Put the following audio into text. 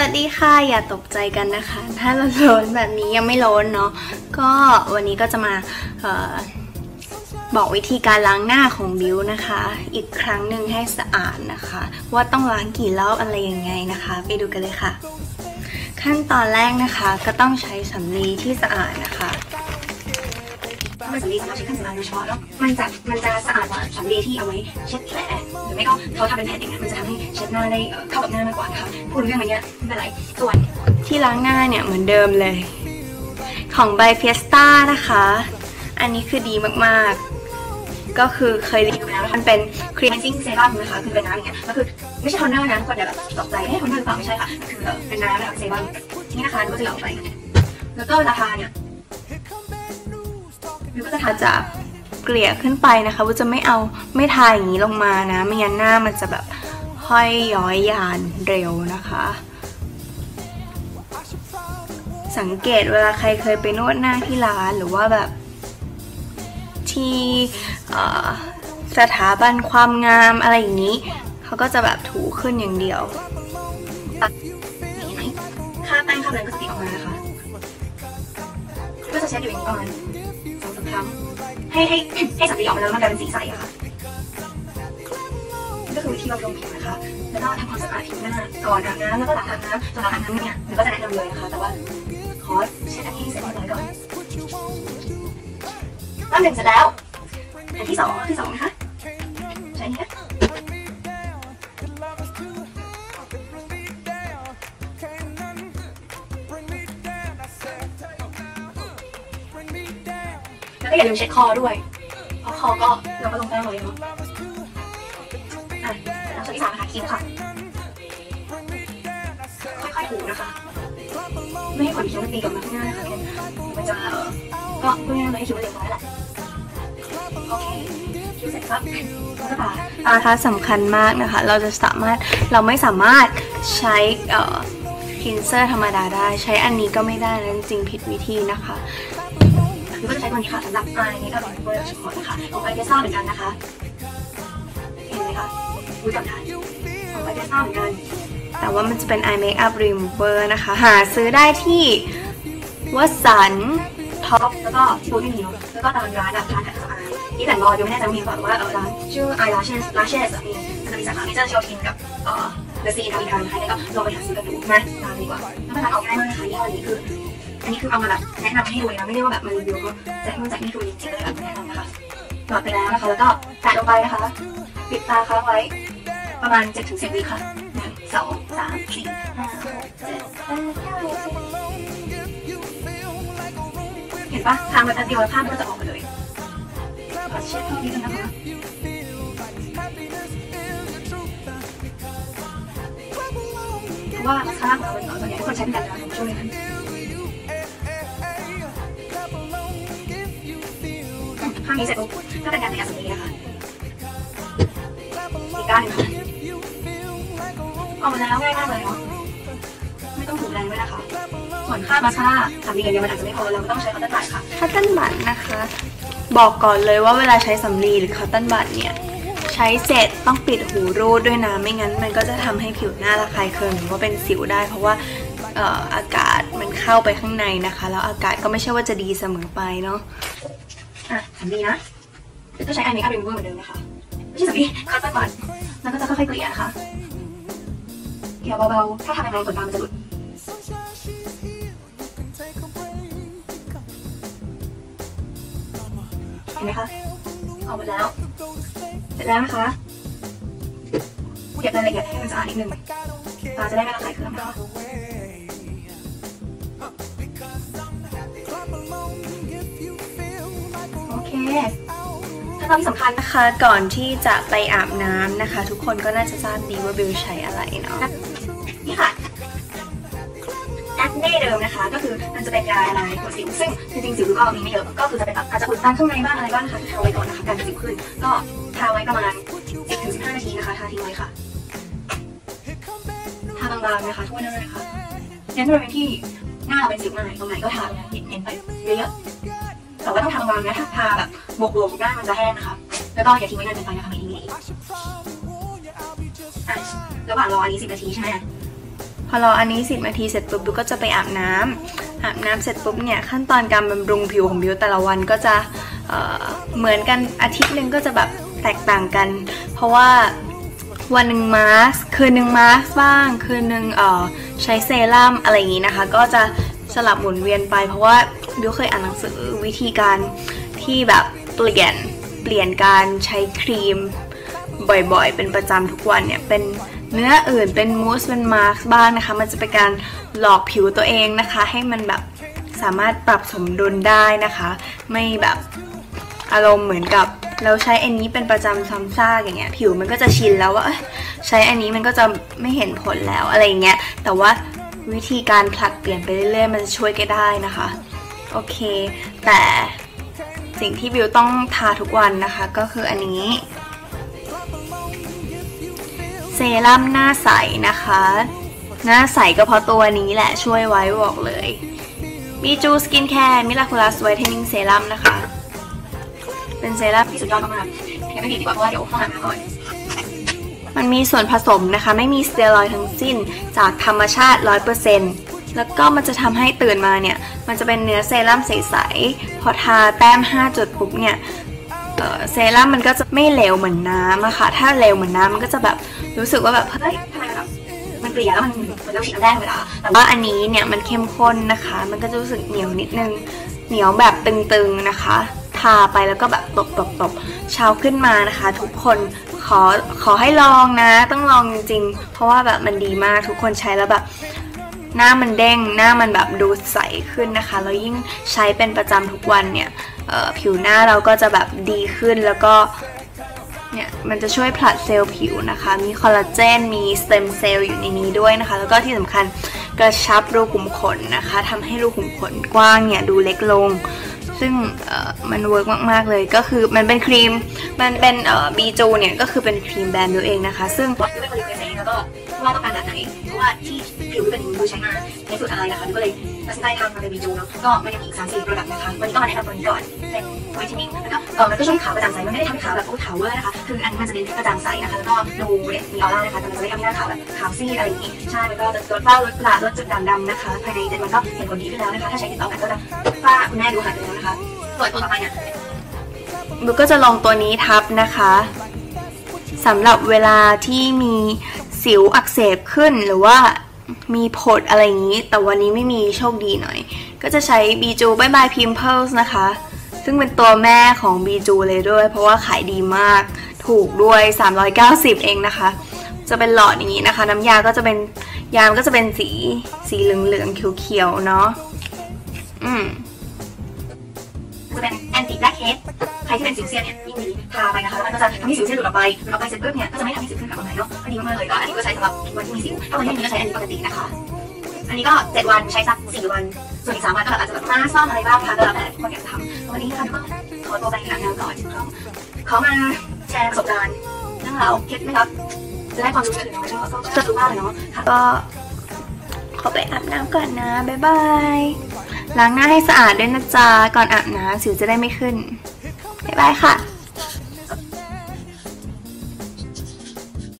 วัสดีค่ะ อย่าตกใจกันนะคะ ถ้าเราโล้นแบบนี้ยังไม่โล้นเนาะก็วันนี้ก็จะมาออบอกวิธีการล้างหน้าของบิวนะคะ อีกครั้งหนึ่งให้สะอาดนะคะ ว่าต้องล้างกี่รอบอะไรยังไงนะคะ ไปดูกันเลยค่ะ ขั้นตอนแรกนะคะก็ต้องใช้สำลีที่สะอาดนะคะ ถ้าเป็นสำลีสำหรับใช้เครื่องสำอางโดยเฉพาะแล้วมันจะมันจะสะอาดกว่าสำลีที่เอาไว้เช็ดแผลหรือไม่ก็เขาทำเป็นแผ่นอย่างเงี้ยมันจะทำให้เช็ดหน้าได้เข้ากับหน้ามากกว่านะคะพูดเรื่องมันเนี้ยไม่เป็นไรส่วนที่ล้างหน้าเนี่ยเหมือนเดิมเลย ของไบเฟียสต้านะคะ อันนี้คือดีมากๆ ก็คือเคยรีวิวแล้วมันเป็นครีมคลีนซิ่งเซรั่มนะคะคือเป็นน้ำอย่างเงี้ยก็คือไม่ใช่โทนเนอร์นะทุกคนอย่าแบบตกใจเอ๊ะโทนเนอร์หรือเปล่าไม่ใช่ค่ะคือเป็นน้ำแบบเซรั่มนี่นะคะก็จะหยอดไป แล้วก็เวลาทาเนี่ย มันก็จะทาถ้าจะเกลี่ยขึ้นไปนะคะว่าจะไม่เอาไม่ทาอย่างนี้ลงมานะ ไม่งั้นหน้ามันจะแบบห้อยย้อยยานเร็วนะคะ สังเกตเวลาใครเคยไปนวดหน้าที่ร้านหรือว่าแบบที่สถาบันความงามอะไรอย่างนี้ เขาก็จะแบบถูขึ้นอย่างเดียวค่าแป้งค่าอะไรก็ติดออกมานะคะก็จะเช็ดอยู่อย่างนี้ประมาณ สองสามครั้งให้ให้ให้สำลีออกมาแล้วมันกลายเป็นสีใสอะค่ะก็คือวิธีบำรุงผิวนะคะ แล้วก็ทำความสะอาดผิวหน้าก่อนอาบน้ำแล้วก็หลังอาบน้ำจนหลังอาบน้ำเนี่ยมันก็จะแนะนำเลยนะคะ แต่ว่าขอเช็ดอันนี้เสร็จก่อยก่อนรอบหนึ่งเสร็จแล้วอันที่สองที่สองนะคะใช่ไหมคะ อย่าลืมเช็ดคอด้วย เพราะคอก็เราก็ลงแป้งเลยเนาะอะแล้วส่วนที่สามนะคะคิ้วค่ะ ค่อยๆถูนะคะ ไม่ให้ขนคิ้วมันตีกับมาข้างหน้านะคะเนี่ยมันจะเอ่อก็เพื่อไม่ให้คิ้วมันเร็วน้อยแหละโอเคคิ้วเสร็จครับแล้วก็ตานะคะสำคัญมากนะคะ เราจะสามารถเราไม่สามารถใช้เอ่อพินเซอร์ธรรมดาได้ ใช้อันนี้ก็ไม่ได้นะจริงผิดวิธีนะคะ หรือว่าจะใช้ตัวนี้ค่ะสำหรับอายนี่ก็เป็นเวอร์เฉพาะนะคะของไอเดซ่าเหมือนกันนะคะเห็นไหมคะดูจำได้ของไอเดซ่าเหมือนกัน แต่ว่ามันจะเป็น eye makeup remover นะคะ หาซื้อได้ที่วัสันท็อปแล้วก็ที่บูธไม่มีเนอะแล้วก็ตามร้านร้านขายเครื่อสำอางที่แต่งรออยู่ไม่แน่ใจว่ามีหรือเปล่าแต่ว่าเออร้านชื่อ Eye Lashes Lashes มีมันจะมีสาขาที่จะเชียวทินกับเอ่อ The Sea กับอีกทางนะคะแล้วก็ลองไปหาซื้อกันดูนะร้านดีกว่าแล้วมันร้านออกง่ายมากนะคะยี่ห้อนี้คือ อันนี้คือเอามาแบบแนะนำให้ดูเลยนะไม่ได้ว่าแบบมารีวิวก็แจกนู่นแจกนี่ดูจริงๆเลยแบบแนะนำนะคะหลอดไปแล้วนะคะแล้วก็แตะลงไปนะคะปิดตาค้างไว้ประมาณ7-10ถึงวิค่ะหนึ่งสองสามสี่ห้าหกเจ็ดแปดเก้าสิบเห็นปะทางไปแป๊บเดียวภาพมันก็จะออกมาเลยขอเช็ดนิดนึงนนะคะเพราะว่ามาสคาร่าของเราเป็นของส่วนใหญ่ทุกคนใช้เป็นกันนะช่วงนี้ข้างนี้เสร็จปุ๊บก็เป็นการในการสำลีนะคะอีกด้านนึงค่ะออกมาแล้วง่ายมากเลยเนาะไม่ต้องถูแรงด้วยนะคะ ส่วนค่ามาสคาร่าสำลีอย่างเดียมันอาจจะไม่พอเราก็ต้องใช้คอตเตอร์บัดค่ะคัตตันบัตนะคะ บอกก่อนเลยว่าเวลาใช้สำลีหรือคัตตันบัตเนี่ยใช้เสร็จต้องปิดหูรูดด้วยนะไม่งั้น มันก็จะทำให้ผิวหน้าระคายเคืองหรือว่าเป็นสิวได้ เพราะว่าอออากาศมันเข้าไปข้างในนะคะ แล้วอากาศก็ไม่ใช่ว่าจะดีเสมอไปเนาะ อะสำลีนะก็ใช้ไอเมคอัพรีมูเวอร์เหมือนเดิมนะคะไม่ใช่สำลีคอตเตอร์บัดแล้วก็จะค่อยๆเกลี่ยนะคะเกลี่ยเบาๆถ้าทำแรงๆขนตามันจะหลุดเห็นไหมคะออกหมดแล้วเสร็จแล้วนะคะเก็บรายละเอียดให้มันสะอาดนิดนึงตาจะได้ไม่ระคายเคืองนะคะ โอเคขั้นตอนที่สำคัญนะคะก่อนที่จะไปอาบน้ำนะคะ ทุกคนก็น่าจะทราบดีว่าบิวใช้อะไรเนาะนี่ค่ะแอคเน่เดิมนะคะ ก็คือมันจะเป็นยาละลายหัวสิวซึ่งจริงๆสิวก็มีไม่เยอะก็คือจะเป็นแบบอาจจะอุดตันข้างในบ้างอะไรบ้างนะคะทาไว้ก่อนนะคะการสิวขึ้นก็ทาไว้ประมาณ 10-15 นาทีนะคะทาทิ้งไว้ค่ะทาบางๆนะคะทั่วหน้านะคะเน้นบริเวณที่หน้าเราเป็นสิวมากตรงไหนก็ทาเน้นไปเยอะๆ แต่ว่าต้องทาบางนะถ้าทาแบบบวกๆหน้มันจะแห้งนะคะ แล้วก็อย่าทิ้งไว้นานเกินไปนะคะไม่ดีไม่ดีอะระหว่างรออันนี้10นาทีใช่ไหมพอรออันนี้ 10 นาทีเสร็จปุ๊บบิวก็จะไปอาบน้ำอาบน้ำเสร็จปุ๊บเนี่ยขั้นตอนการบำรุงผิวของบิวแต่ละวันก็จะเเหมือนกันอาทิตย์หนึ่งก็จะแบบแตกต่างกัน เพราะว่าวันหนึ่งมาส์คืนหนึ่งมาสบ้าง คืนหนึ่งใช้เซรั่มอะไรอย่างนี้นะคะ ก็จะสลับหมุนเวียนไป เพราะว่า บิวเคยอ่านหนังสือวิธีการที่แบบเปลี่ยนเปลี่ยนการใช้ครีมบ่อยๆ เป็นประจำทุกวันเนี่ย เป็นเนื้ออื่นเป็นมูสเป็นมาร์กบ้างนะคะ มันจะเป็นการหลอกผิวตัวเองนะคะ ให้มันแบบสามารถปรับสมดุลได้นะคะ ไม่แบบอารมณ์เหมือนกับเราใช้อันนี้เป็นประจำซ้ำซากอย่างเงี้ยผิวมันก็จะชินแล้วว่าใช้อันนี้มันก็จะไม่เห็นผลแล้วอะไรอย่างเงี้ยแต่ว่าวิธีการผลัดเปลี่ยนไปเรื่อยๆ มันจะช่วยแกได้นะคะ โอเค แต่สิ่งที่บิวต้องทาทุกวันนะคะ ก็คืออันนี้เซรั่มหน้าใสนะคะ หน้าใสก็เพราะตัวนี้แหละช่วยไว้บอกเลยบีจูสกินแคร์มิลาคูลัสไวท์เทนนิ่งเซรั่มนะคะ เป็นเซรั่มที่สุดยอดมากๆยังไม่ผิดดีกว่าเพราะว่าเดี๋ยวห้องอาบน้ำก่อนมันมีส่วนผสมนะคะ ไม่มีสเตียรอยทั้งสิ้นจากธรรมชาติ 100% แล้วก็มันจะทำให้ตื่นมาเนี่ย มันจะเป็นเนื้อเซรั่มใสๆ พอทาแต้ม 5 จุดปุ๊บเนี่ยเซรั่มมันก็จะไม่เหลวเหมือนน้ำอะค่ะ ถ้าเหลวเหมือนน้ำมันก็จะแบบรู้สึกว่าแบบเฮ้ยทำไมแบบมันเกลี่ยแล้วมันเหมือนเราฉีดแดงเลาแต่แต่ว่าอันนี้เนี่ยมันเข้มข้นนะคะ มันก็จะรู้สึกเหนียวนิดนึง เหนียวแบบตึงๆนะคะ ทาไปแล้วก็แบบตบตบตบเช้าขึ้นมานะคะ ทุกคนขอขอให้ลองนะ ต้องลองจริงๆ เพราะว่าแบบมันดีมากทุกคนใช้แล้วแบบ หน้ามันเด้งหน้ามันแบบดูใสขึ้นนะคะ แล้วยิ่งใช้เป็นประจำทุกวันเนี่ยผิวหน้าเราก็จะแบบดีขึ้นแล้วก็เนี่ยมันจะช่วยผลัดเซลล์ผิวนะคะ มีคอลลาเจน มีสเต็มเซลล์อยู่ในนี้ด้วยนะคะ แล้วก็ที่สำคัญกระชับรูขุมขนนะคะทำให้รูขุมขนกว้างเนี่ยดูเล็กลง ซึ่งมันเวิร์กมาก ๆ เลยก็คือมันเป็นครีม มันเป็นบีจูเนี่ยก็คือเป็นครีมแบรนด์ตัวเองนะคะ ซึ่ง ม่เคยเรียนไหนแล้วก็ว่าต้องการแบบไหนเพราะว่าที่ผิวเป็นดูใช้มานในสุดอะไรนะคะก็เลยตัดสินใจทำมาเป็นบีจูเนาะก็มันยังมีอีกสามสี่ระดับนะคะวันนี้ก็มาแนะนำตัวนี้ก่อนเป็นไวท์เทนนิ่งแล้วก็เออมันก็ช่วยขาวกระจ่างใสมันไม่ได้ทำให้ขาวแบบโอ้ขาวเวอร์นะคะคืออันนี้มันจะเน้นกระจ่างใสนะคะแล้วก็ดูเนี่ยมีออร่านะคะแต่มันจะไม่ทำให้หน้าขาวแบบขาวซีดอะไรอย่างงี้ใช่มันก็จะลดฝ้าลดกระลดจุดด่างดำนะคะภายในเจ็ดวันก็เห็นผลดีขึ้นแล้วนะคะถ้าใช้ติดต่อกันก็จะฝ้าคุณแม่ดูหายไปแล้วนะคะส่วนตัวต่อไปเนี่ยบิวก็จะลองตัวนี้ทับนะคะสำหรับเวลาที่มี สิวอักเสบขึ้นหรือว่ามีผดอะไรอย่างนี้ แต่วันนี้ไม่มีโชคดีหน่อย ก็จะใช้บีจูบายบายพิมเพิลส์นะคะ ซึ่งเป็นตัวแม่ของบีจูเลยด้วย เพราะว่าขายดีมาก ถูกด้วย 390 เองนะคะ จะเป็นหลอดอย่างนี้นะคะ น้ำยาก็จะเป็นยามก็จะเป็นสีสีเหลืองๆเขียวๆเนาะอืมจะเป็นแอนตี้แบล็คเฮด ใครที่เป็นสิวเซียนเนี่ยยิ่งดีทาไปนะคะแล้วมันก็จะทำให้สิวเซียนหลุดออกไปหลุดออกไปเสร็จปุ๊บเนี่ยก็จะไม่ทำให้สิวขึ้นกลับมาใหม่เนาะดีมากๆเลยก็อันนี้ก็ใช้สำหรับวันที่มีสิวถ้าวันที่ไม่มีก็ใช้อันนี้ปกตินะคะ อันนี้ก็เจ็ดวันใช้สักสี่วัน ส่วนอีกสามวันก็อาจจะแบบมาซ่อมอะไรบ้างค่ะก็แล้วแต่คนอยากทำวันนี้ค่ะก็ขอตัวไปอาบน้ำก่อนก็ขอมาแชร์ประสบการณ์เรื่องราวเคล็ดไม่รับจะได้ความรู้สึกเนาะก็ก็รู้มากเลยเนาะค่ะก็ขอไปอาบน้ำก่อนนะบ๊ายบายล้างหน้าให้สะอาดด้วยนะจ๊ะก่อนอาบน้ำสิวจะได้ไม่ขึ้น 外汉